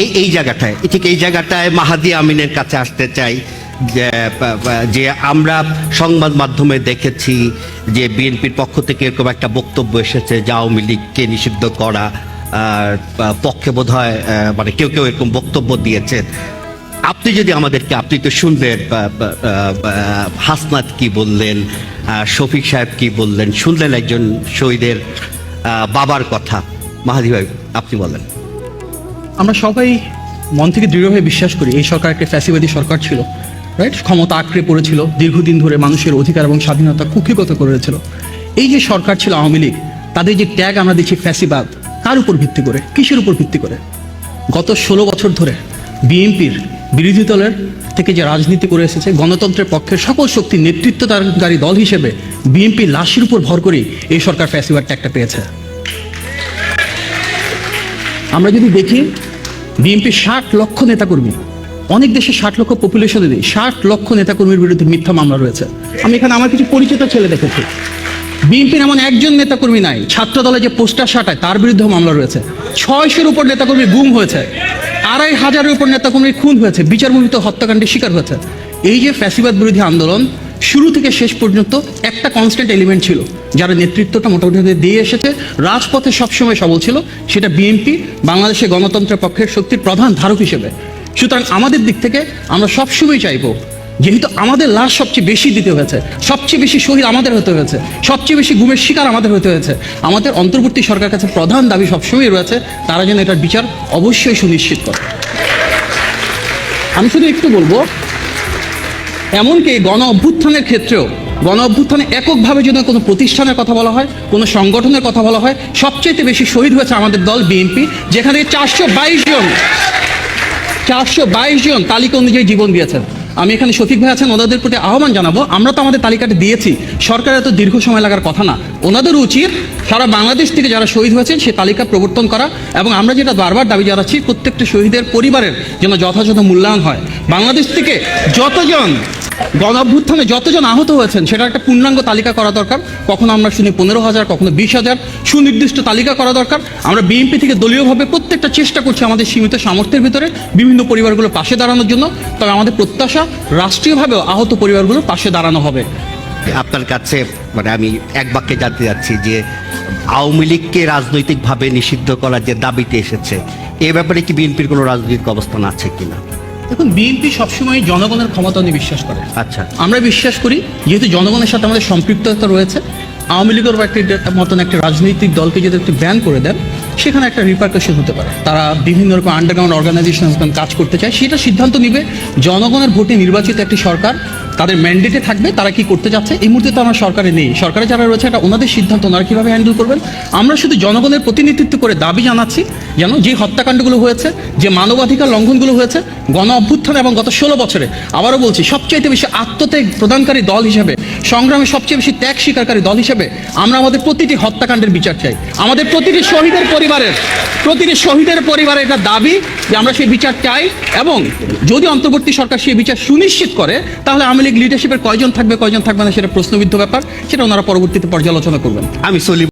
এই এই জায়গাটায় ঠিক এই জায়গাটায় মাহাদি আমিনের কাছে আসতে চাই যে আমরা সংবাদ মাধ্যমে দেখেছি যে বিএনপির পক্ষ থেকে এরকম একটা বক্তব্য এসেছে যে আওয়ামী লীগকে নিষিদ্ধ করা পক্ষে বোধ হয় মানে কেউ কেউ এরকম বক্তব্য দিয়েছেন। আপনি যদি আমাদেরকে, আপনি তো শুনলেন হাসনাত কি বললেন শফিক সাহেব কি বললেন, শুনলেন একজন শহীদের বাবার কথা। মাহাদি ভাই, আপনি বলেন। আমরা সবাই মন থেকে দৃঢ়ভাবে বিশ্বাস করি, এই সরকার একটা ফ্যাসিবাদী সরকার ছিল রাইট ক্ষমতা আঁকড়ে পড়েছিল, দীর্ঘদিন ধরে মানুষের অধিকার এবং স্বাধীনতা কুক্ষিগত করেছিল এই যে সরকার ছিল আওয়ামী লীগ, তাদের যে ট্যাগ আমরা দিচ্ছি ফ্যাসিবাদ, কার উপর ভিত্তি করে, কিসের উপর ভিত্তি করে? গত ষোলো বছর ধরে বিএনপির বিরোধী দলের থেকে যে রাজনীতি করে এসেছে, গণতন্ত্রের পক্ষে সকল শক্তি নেতৃত্ব নেতৃত্বদারী দল হিসেবে বিএনপি লাশের উপর ভর করেই এই সরকার ফ্যাসিবাদ ট্যাগটা পেয়েছে। আমরা যদি দেখি বিএনপির ষাট লক্ষ নেতাকর্মী। অনেক দেশে ষাট লক্ষ পপুলেশনে নেই ষাট লক্ষ নেতাকর্মীর বিরুদ্ধে মিথ্যা মামলা রয়েছে। আমি এখানে আমার কিছু পরিচিত ছেলে দেখেছি। বিএনপির এমন একজন নেতাকর্মী নাই ছাত্র দলে যে পোস্টার সাটায়, তার বিরুদ্ধে মামলা রয়েছে। ছয়শের উপর নেতাকর্মী গুম হয়েছে, আড়াই হাজারের উপর নেতাকর্মী খুন হয়েছে বিচারমূহিত হত্যাকাণ্ডের শিকার হয়েছে। এই যে ফ্যাসিবাদ বিরোধী আন্দোলন শুরু থেকে শেষ পর্যন্ত একটা কনস্ট্যান্ট এলিমেন্ট ছিল, যারা নেতৃত্বটা মোটামুটি দিয়ে এসেছে। রাজপথে সবসময় সবল ছিল, সেটা বিএনপি বাংলাদেশের গণতন্ত্রের পক্ষের শক্তির প্রধান ধারক হিসেবে। সুতরাং আমাদের দিক থেকে আমরা সবসময় চাইব, যেহেতু আমাদের লাশ সবচেয়ে বেশি দিতে হয়েছে, সবচেয়ে বেশি শহীদ আমাদের হতে হয়েছে, সবচেয়ে বেশি গুমের শিকার আমাদের হতে হয়েছে। আমাদের অন্তর্বর্তী সরকার কাছে প্রধান দাবি সবসময় রয়েছে, তারা যেন এটার বিচার অবশ্যই সুনিশ্চিত করে। আমি শুধু একটু বলব এমনকি গণ অভ্যুত্থানের ক্ষেত্রেও, গণ অভ্যুত্থানে এককভাবে যদি কোনো প্রতিষ্ঠানের কথা বলা হয়, কোনো সংগঠনের কথা বলা হয় সবচেয়ে বেশি শহীদ হয়েছে আমাদের দল বিএনপি, যেখানে চারশো বাইশ জন, চারশো বাইশ জন তালিকা অনুযায়ী জীবন দিয়েছেন। আমি এখানে শফিক ভাই আছেন, ওনাদের প্রতি আহ্বান জানাব। আমরা তো আমাদের তালিকাটা দিয়েছি। সরকারের এত দীর্ঘ সময় লাগার কথা না। ওনাদের উচিত সারা বাংলাদেশ থেকে যারা শহীদ হয়েছেন, সে তালিকা প্রবর্তন করা এবং আমরা যেটা বারবার দাবি জানাচ্ছি, প্রত্যেকটা শহীদের পরিবারের যেন যথাযথ মূল্যায়ন হয়। বাংলাদেশ থেকে যতজন গণ অভ্যুত্থানে যতজন আহত হয়েছেন সেটা একটা পূর্ণাঙ্গ তালিকা করা দরকার। কখনো আমরা শুনি পনেরো হাজার, কখনো বিশ হাজার। সুনির্দিষ্ট তালিকা করা দরকার। আমরা বিএনপি থেকে দলীয়ভাবে প্রত্যেকটা চেষ্টা করছি আমাদের সীমিত সামর্থ্যের ভিতরে বিভিন্ন পরিবারগুলোর পাশে দাঁড়ানোর জন্য। তবে আমাদের প্রত্যাশা, রাষ্ট্রীয়ভাবেও আহত পরিবারগুলোর পাশে দাঁড়ানো হবে। আপনার কাছে মানে আমি এক বাক্যে জানতে যাচ্ছি যে, আওয়ামী লীগকে রাজনৈতিকভাবে নিষিদ্ধ করার যে দাবিতে এসেছে, এ ব্যাপারে কি বিএনপির কোনো রাজনৈতিক অবস্থান আছে কিনা? দেখুন বিএনপি সবসময় জনগণের ক্ষমতা নিয়ে বিশ্বাস করে। আচ্ছা। আমরা বিশ্বাস করি যেহেতু জনগণের সাথে আমাদের সম্পৃক্ততা রয়েছে আওয়ামী লীগের একটি মতন একটি রাজনৈতিক দলকে যদি একটি ব্যান করে দেন সেখানে একটা রিপার্কেশন হতে পারে। তারা বিভিন্ন রকম আন্ডারগ্রাউন্ড অর্গানাইজেশন কাজ করতে চায় সেটা সিদ্ধান্ত নিবে জনগণের ভোটে নির্বাচিত একটি সরকার তাদের ম্যান্ডেটে থাকবে তারা কি করতে যাচ্ছে? এই মুহূর্তে তো আমরা সরকারে নেই। সরকারে যারা রয়েছে এটা ওনাদের সিদ্ধান্ত ওনারা কীভাবে হ্যান্ডেল করবেন? আমরা শুধু জনগণের প্রতিনিধিত্ব করে দাবি জানাচ্ছি যেন যে হত্যাকাণ্ডগুলো হয়েছে যে মানবাধিকার লঙ্ঘনগুলো হয়েছে গণ অভ্যুত্থান এবং গত ষোলো বছরে আবারও বলছি, সবচাইতে বেশি আত্মত্যাগ প্রদানকারী দল হিসেবে, সংগ্রামে সবচেয়ে বেশি ত্যাগ স্বীকারকারী দল হিসেবে আমরা আমাদের প্রতিটি হত্যাকাণ্ডের বিচার চাই। আমাদের প্রতিটি শহীদের পরিবারের, প্রতিটি শহীদের পরিবারের এটা দাবি যে আমরা সেই বিচার চাই এবং যদি অন্তর্বর্তী সরকার সেই বিচার সুনিশ্চিত করে, তাহলে আওয়ামী লীগ লিডারশিপের কয়জন থাকবে কয়জন থাকবে না সেটা প্রশ্নবিদ্ধ ব্যাপার, সেটা ওনারা পরবর্তীতে পর্যালোচনা করবেন। আমি সলিম